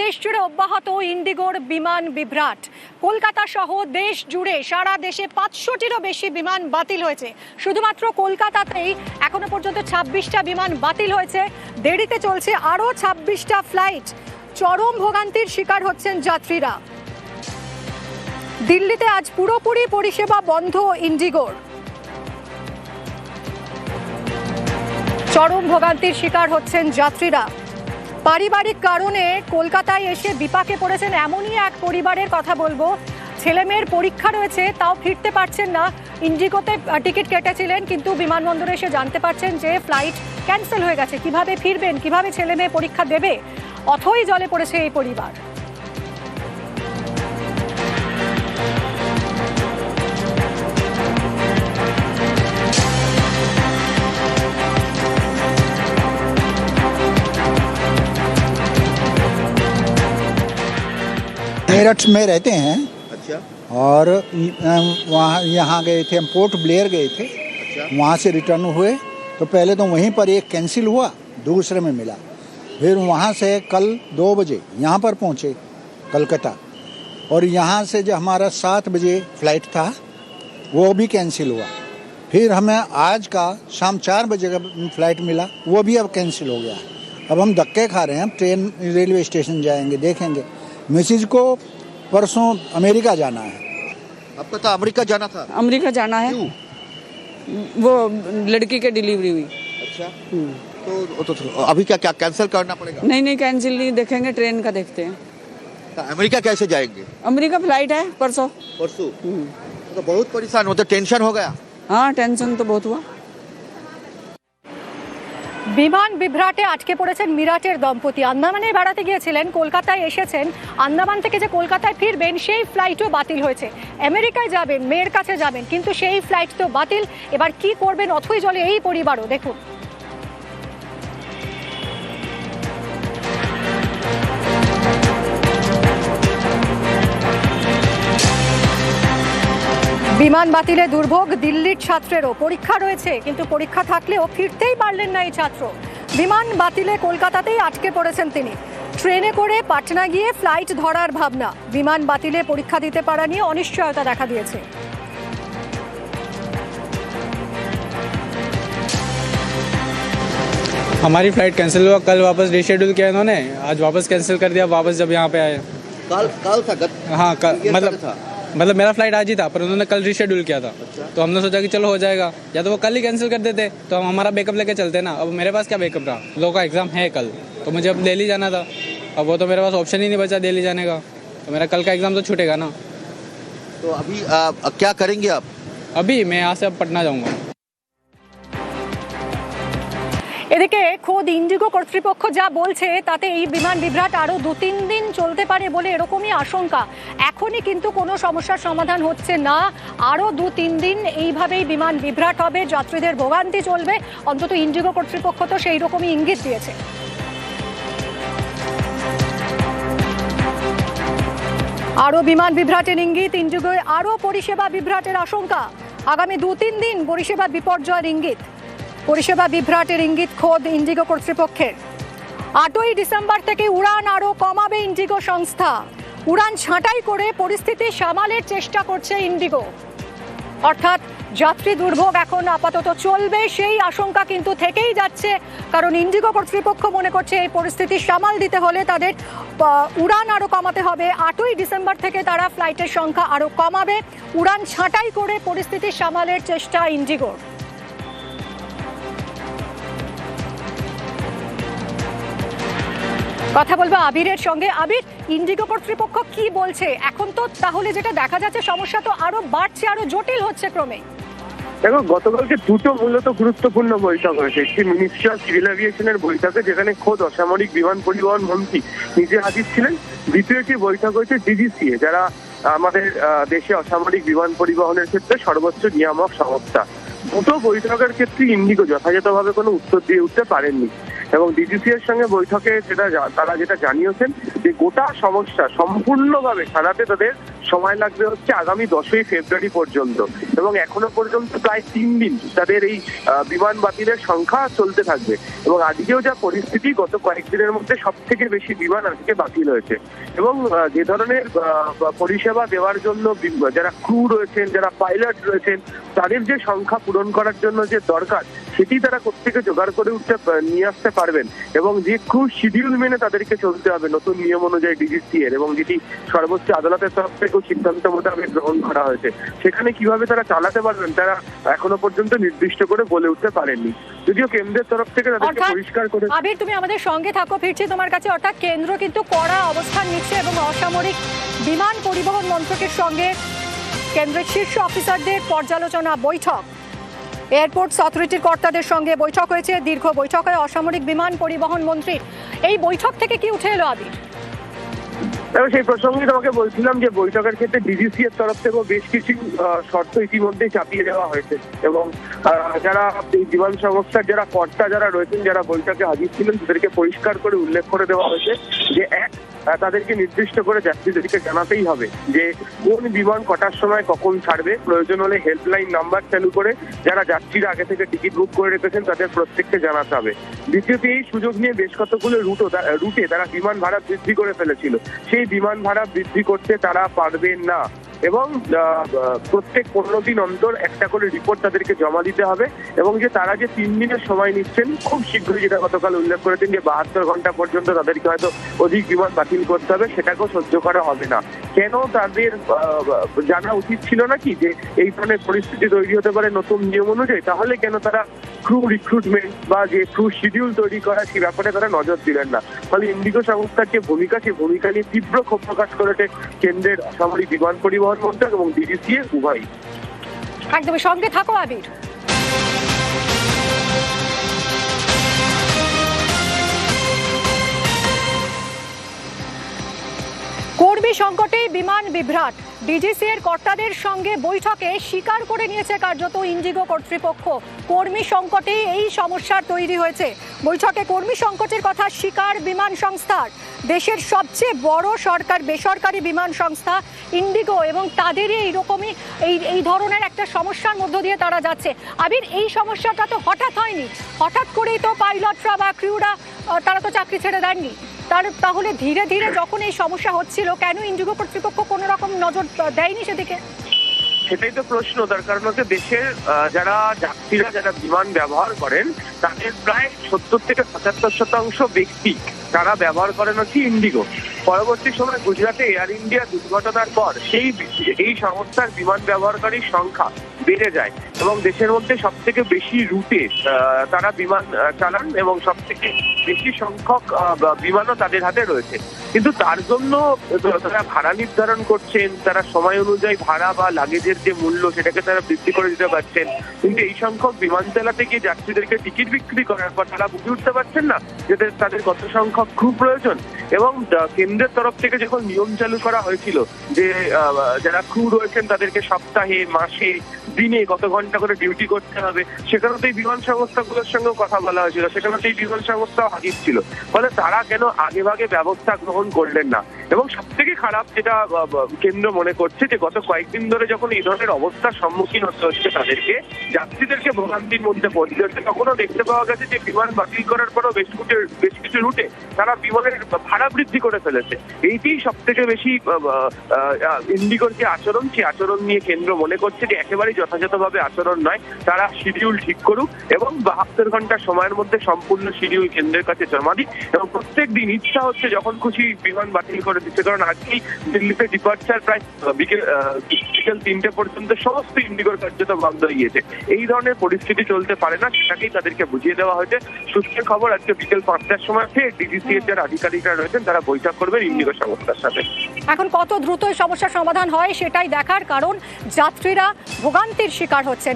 দেশ জুড়ে অব্যাহত ইন্ডিগোর বিমান বিভ্রাট। কলকাতা সহ দেশ জুড়ে সারা দেশে পাঁচশোটিরও বেশি বিমান বাতিল হয়েছে। শুধুমাত্র কলকাতাতেই এখনও পর্যন্ত ছাব্বিশটা বিমান বাতিল হয়েছে। দেরিতে চলছে আরও ছাব্বিশটা ফ্লাইট। চরম ভোগান্তির শিকার হচ্ছেন যাত্রীরা। দিল্লিতে আজ পুরোপুরি পরিষেবা বন্ধ ইন্ডিগোর। চরম ভোগান্তির শিকার হচ্ছেন যাত্রীরা। পারিবারিক কারণে কলকাতায় এসে বিপাকে পড়েছেন এমনই এক পরিবারের কথা বলব। ছেলে মেয়ের পরীক্ষা রয়েছে, তাও ফিরতে পারছেন না। ইন্ডিগোতে টিকিট কেটেছিলেন, কিন্তু বিমানবন্দরে এসে জানতে পারছেন যে ফ্লাইট ক্যান্সেল হয়ে গেছে। কীভাবে ফিরবেন, কীভাবে ছেলে মেয়ে পরীক্ষা দেবে? অথই জলে পড়েছে এই পরিবার। मेरठ में रहते हैं। अच्छा। और वहाँ यहाँ गए थे हम पोर्ट ब्लेयर गए थे। अच्छा। वहाँ से रिटर्न हुए। तो पहले तो वहीं पर एक कैंसिल हुआ दूसरे में मिला। फिर वहाँ से कल दो बजे यहाँ पर पहुँचे कलकत्ता। और यहाँ से जो हमारा सात बजे फ़्लाइट था वो भी कैंसिल हुआ। फिर हमें आज का शाम चार बजे का फ़्लाइट मिला वो भी अब कैंसिल हो गया। अब हम धक्के खा रहे हैं हम ट्रेन रेलवे स्टेशन जाएँगे देखेंगे। मिसिज को परसों अमेरिका जाना है। आपका तो अमेरिका जाना था। अमेरिका जाना है। क्यों? वो लड़की की डिलीवरी हुई। अच्छा। तो, तो, तो अभी क्या क्या कैंसिल करना पड़ेगा? नहीं नहीं कैंसिल नहीं देखेंगे ट्रेन का देखते हैं। तो अमेरिका कैसे जाएँगे? अमेरिका फ़्लाइट है परसों। परसों? तो बहुत परेशान होते टेंशन हो गया। हाँ टेंशन तो बहुत हुआ। বিমান বিভ্রাটে আটকে পড়েছেন মিরাটের দম্পতি। আন্দামানে বেড়াতে গিয়েছিলেন, কলকাতায় এসেছেন। আন্দামান থেকে যে কলকাতায় ফিরবেন, সেই ফ্লাইটও বাতিল হয়েছে। আমেরিকায় যাবেন, মেয়ের কাছে যাবেন, কিন্তু সেই ফ্লাইট তো বাতিল। এবার কি করবেন, অথই জলে এই পরিবারও। দেখুন। বিমান বাতিলে দুর্ভোগ দিল্লির ছাত্রেরও পরীক্ষা রয়েছে কিন্তু পরীক্ষা থাকলেও ফিরতেই পারলেন না এই ছাত্র বিমান বাতিলে কলকাতাতেই আটকে পড়েছেন তিনি ট্রেনে করে পাটনা গিয়ে ফ্লাইট ধরার ভাবনা বিমান বাতিলে পরীক্ষা দিতে পারা নিয়ে অনিশ্চয়তা দেখা দিয়েছে हमारी फ्लाइट कैंसिल हुआ कल वापस रिशेड्यूल किया इन्होंने आज वापस कैंसिल कर दिया वापस जब यहाँ पे आए कल कल था गत हाँ कल ये मतलब कल था मतलब मेरा फ़्लाइट आज ही था पर उन्होंने कल रिशेड्यूल किया था। अच्छा? तो हमने सोचा कि चलो हो जाएगा। या तो वो कल ही कैंसिल कर देते तो हम हमारा बैकअप लेके चलते ना। अब मेरे पास क्या बैकअप रहा? लोगों का एग्ज़ाम है कल तो मुझे अब दिल्ली जाना था। अब वो तो मेरे पास ऑप्शन ही नहीं बचा दिल्ली जाने का। तो मेरा कल का एग्ज़ाम तो छूटेगा ना। तो अभी आ, क्या करेंगे आप? अभी मैं यहाँ से अब पटना जाऊँगा। এদিকে খোদ ইন্ডিগো কর্তৃপক্ষ যা বলছে, তাতে এই বিমান বিভ্রাট আরও দু তিন দিন চলতে পারে বলে এরকমই আশঙ্কা। এখনই কিন্তু কোনো সমস্যার সমাধান হচ্ছে না। আরও দু তিন দিন এইভাবেই বিমান বিভ্রাট হবে, যাত্রীদের ভোগান্তি চলবে। অন্তত ইন্ডিগো কর্তৃপক্ষ তো সেই রকমই ইঙ্গিত দিয়েছে। আরও বিমান বিভ্রাটের ইঙ্গিত, ইন্ডিগোয় আরও পরিষেবা বিভ্রাটের আশঙ্কা। আগামী দু তিন দিন পরিষেবা বিপর্যয়ের ইঙ্গিত। পরিষেবা বিভ্রাটের ইঙ্গিত খোদ ইন্ডিগো কর্তৃপক্ষের। আটই ডিসেম্বর থেকে উড়ান আরও কমাবে ইন্ডিগো সংস্থা। উড়ান ছাঁটাই করে পরিস্থিতি সামালের চেষ্টা করছে ইন্ডিগো। অর্থাৎ যাত্রী দুর্ভোগ এখন আপাতত চলবে সেই আশঙ্কা কিন্তু থেকেই যাচ্ছে, কারণ ইন্ডিগো কর্তৃপক্ষ মনে করছে এই পরিস্থিতি সামাল দিতে হলে তাদের উড়ান আরও কমাতে হবে। আটই ডিসেম্বর থেকে তারা ফ্লাইটের সংখ্যা আরও কমাবে। উড়ান ছাঁটাই করে পরিস্থিতি সামালের চেষ্টা ইন্ডিগোর। কথা বলব আবিরের সঙ্গে। আবির, ইন্ডিগো কর্তৃপক্ষ কি বলছে? এখন তো তাহলে যেটা দেখা যাচ্ছে, সমস্যা তো আরও বাড়ছে, আরও জটিল হচ্ছে ক্রমে। দেখো, গতকালকে দুটো মূলত গুরুত্বপূর্ণ বৈঠক হয়েছে। একটি মিনিস্ট্রি অফ সিভিল এভিয়েশনের বৈঠকে, যেখানে খোদ অসামরিক বিমান পরিবহন মন্ত্রী নিজে হাজির ছিলেন। দ্বিতীয়টি বৈঠক হয়েছে ডিজিসিএ, যারা আমাদের দেশে অসামরিক বিমান পরিবহনের ক্ষেত্রে সর্বোচ্চ নিয়ামক সংস্থা। দুটো বৈঠকের ক্ষেত্রে ইন্ডিগো যথাযথভাবে কোনো উত্তর দিয়ে উঠতে পারেননি। এবং ডিজিসি এর সঙ্গে বৈঠকে যেটা তারা যেটা জানিয়েছেন যে গোটা সমস্যা সম্পূর্ণভাবে সারাতে তাদের সময় লাগবে হচ্ছে আগামী দশই ফেব্রুয়ারি পর্যন্ত। এবং এখনও পর্যন্ত প্রায় তিন দিন তাদের এই বিমান বাতিলের সংখ্যা চলতে থাকবে। এবং আজকেও যা পরিস্থিতি, গত কয়েকদিনের মধ্যে সব থেকে বেশি বিমান আজকে বাতিল হয়েছে। এবং যে ধরনের পরিষেবা দেওয়ার জন্য যারা ক্রু রয়েছেন, যারা পাইলট রয়েছেন, তাদের যে সংখ্যা পূরণ করার জন্য যে দরকার সেটি তারা কোথেকে জোগাড় করে উঠতে নিয়ে আসতে পারবেন। এবং যে খুব শিডিউল মেনে তাদেরকে চলতে হবে নতুন নিয়ম অনুযায়ী ডিজিসি এর। এবং যেটি সর্বোচ্চ আদালতের তরফ থেকেও সিদ্ধান্ত মোতাবেক গ্রহণ করা হয়েছে। সেখানে কীভাবে তারা চালাতে পারবেন তারা এখনও পর্যন্ত নির্দিষ্ট করে বলে উঠতে পারেননি। যদিও কেন্দ্রের তরফ থেকে তাদেরকে পরিষ্কার করে আবির তুমি আমাদের সঙ্গে থাকো ফিরছি তোমার কাছে। অর্থাৎ কেন্দ্র কিন্তু কড়া অবস্থান নিচ্ছে এবং অসামরিক বিমান পরিবহন মন্ত্রকের সঙ্গে কেন্দ্রের শীর্ষ অফিসারদের পর্যালোচনা বৈঠক। এয়ারপোর্টস অথরিটির কর্তাদের সঙ্গে বৈঠক হয়েছে। দীর্ঘ বৈঠক হয় অসামরিক বিমান পরিবহন মন্ত্রীর এই বৈঠক থেকে কি উঠে এলো আবির? এবং সেই প্রসঙ্গে তোমাকে বলছিলাম যে বৈঠকের ক্ষেত্রে ডিজিসি এর তরফ থেকেও বেশ কিছু শর্ত ইতিমধ্যে চাপিয়ে দেওয়া হয়েছে। এবং যারা এই বিমান সংস্থার যারা কর্তা যারা রয়েছেন, যারা বৈঠকে হাজির ছিলেন, তাদেরকে পরিষ্কার করে উল্লেখ করে দেওয়া হয়েছে যে এক তাদেরকে নির্দিষ্ট করে যাত্রীদেরকে জানাতেই হবে যে কোন বিমান কটার সময় কখন ছাড়বে। প্রয়োজন হলে হেল্পলাইন নাম্বার চালু করে যারা যাত্রীরা আগে থেকে টিকিট বুক করে রেখেছেন তাদের প্রত্যেককে জানাতে হবে। দ্বিতীয়ত, এই সুযোগ নিয়ে বেশ কতগুলো রুটও রুটে তারা বিমান ভাড়া বৃদ্ধি করে ফেলেছিল। সেই বিমান ভাড়া বৃদ্ধি করতে তারা পারবেন না। এবং প্রত্যেক পনেরো দিন অন্তর একটা করে রিপোর্ট তাদেরকে জমা দিতে হবে এবং যে তারা যে তিন দিনের সময় নিচ্ছেন, খুব শীঘ্রই যেটা গতকাল উল্লেখ করেছেন যে বাহাত্তর ঘণ্টা পর্যন্ত তাদেরকে হয়তো অধিক বিমান বাতিল করতে হবে, সেটাকেও সহ্য করা হবে না। কেন তাদের জানা উচিত ছিল নাকি যে এই ধরনের পরিস্থিতি তৈরি হতে পারে নতুন নিয়ম অনুযায়ী? তাহলে কেন তারা ক্রু রিক্রুটমেন্ট বা যে ক্রু শিডিউল তৈরি করা, সেই ব্যাপারে তারা নজর দিলেন না। ফলে ইন্ডিগো সংস্থার যে ভূমিকা, সেই ভূমিকা নিয়ে তীব্র ক্ষোভ প্রকাশ করেছে কেন্দ্রের সামরিক বিমান পরিবহন মন্ত্রক এবং ডিজিসিএ উভয়ই। একদমই সঙ্গে থাকো, আবির। সংকটে বিমান বিভ্রাট। ডিজিসি এর কর্তাদের সঙ্গে বৈঠকে স্বীকার করে নিয়েছে কার্যত ইন্ডিগো কর্তৃপক্ষ। কর্মী সংকটে এই সমস্যার তৈরি হয়েছে। বৈঠকে কর্মী সংকটের কথা স্বীকার বিমান সংস্থার। দেশের সবচেয়ে বড় সরকার, বেসরকারি বিমান সংস্থা ইন্ডিগো এবং তাদেরই এইরকমই এই এই ধরনের একটা সমস্যার মধ্য দিয়ে তারা যাচ্ছে। আবির, এই সমস্যাটা তো হঠাৎ হয়নি। হঠাৎ করেই তো পাইলটরা বা ক্রিউরা তারা তো চাকরি ছেড়ে দেননি। তার তাহলে ধীরে ধীরে যখন এই সমস্যা হচ্ছিল, কেন ইন্ডিগো কর্তৃপক্ষ কোনো রকম নজর দেয়নি সেদিকে? সেটাই তো প্রশ্ন। তার কারণ হচ্ছে দেশের যারা যাত্রীরা, যারা বিমান ব্যবহার করেন, তাদের প্রায় সত্তর থেকে পঁচাত্তর শতাংশ ব্যক্তি তারা ব্যবহার করেন হচ্ছে ইন্ডিগো। পরবর্তী সময় গুজরাটে এয়ার ইন্ডিয়া দুর্ঘটনার পর সেই, এই সংস্থার বিমান ব্যবহারকারীর সংখ্যা বেড়ে যায় এবং দেশের মধ্যে সব থেকে বেশি রুটে তারা বিমান চালান এবং সব থেকে বেশি সংখ্যক বিমানও তাদের হাতে রয়েছে। কিন্তু তার জন্য তারা ভাড়া নির্ধারণ করছেন, তারা সময় অনুযায়ী ভাড়া বা লাগেজের যে মূল্য সেটাকে তারা বৃদ্ধি করে দিতে পারছেন। কিন্তু এই সংখ্যক বিমান চালাতে গিয়ে যাত্রীদেরকে টিকিট বিক্রি করার পর তারা বুঝে উঠতে পারছেন না যে তাদের কত সংখ্যক খুব প্রয়োজন। এবং কেন্দ্রের তরফ থেকে যখন নিয়ম চালু করা হয়েছিল যে যারা ক্রু রয়েছেন তাদেরকে সপ্তাহে, মাসে দিনে কত ঘণ্টা করে ডিউটি করতে হবে সেখানে তো এই বিমান সংস্থাগুলোর সঙ্গেও কথা বলা হয়েছিল সেখানে তো এই বিমান সংস্থা হাজির ছিল। ফলে তারা কেন আগে ভাগে ব্যবস্থা গ্রহণ করলেন না? এবং সব থেকে খারাপ যেটা কেন্দ্র মনে করছে যে গত কয়েকদিন ধরে যখন এই ধরনের অবস্থার সম্মুখীন হতে হচ্ছে তাদেরকে, যাত্রীদেরকে ভোগান্তির মধ্যে পড়তে হচ্ছে। তখনও দেখতে পাওয়া গেছে যে বিমান বাতিল করার পরও বেশ কিছু বেশ কিছু রুটে তারা বিমানের ভাড়া বৃদ্ধি করে ফেলেছে। এইটাই সব থেকে বেশি ইন্ডিগোর যে আচরণ, সেই আচরণ নিয়ে কেন্দ্র মনে করছে যে একেবারেই যথাযথভাবে আচরণ নয়। তারা শিডিউল ঠিক করুক এবং বাহাত্তর ঘণ্টা সময়ের মধ্যে সম্পূর্ণ শিডিউল কেন্দ্রের কাছে জমা দিক। এবং প্রত্যেক দিন ইচ্ছা হচ্ছে যখন খুশি বিমান বাতিল করে দিচ্ছে কারণ আজকেই দিল্লিতে ডিপার্চার প্রায় বিকেল বিকেল তিনটে পর্যন্ত সমস্ত ইন্ডিগোর কার্যত বন্ধ হয়ে গিয়েছে। এই ধরনের পরিস্থিতি চলতে পারে না, সেটাকেই তাদেরকে বুঝিয়ে দেওয়া হয়েছে। সূত্রের খবর আজকে বিকেল পাঁচটার সময় ফের ডিজিসি এর যারা আধিকারিকরা রয়েছেন, তারা বৈঠক করবেন ইন্ডিগো সংস্থার সাথে। এখন কত দ্রুত সমস্যার সমাধান হয় সেটাই দেখার কারণ যাত্রীরা ভোগান্তির শিকার হচ্ছেন।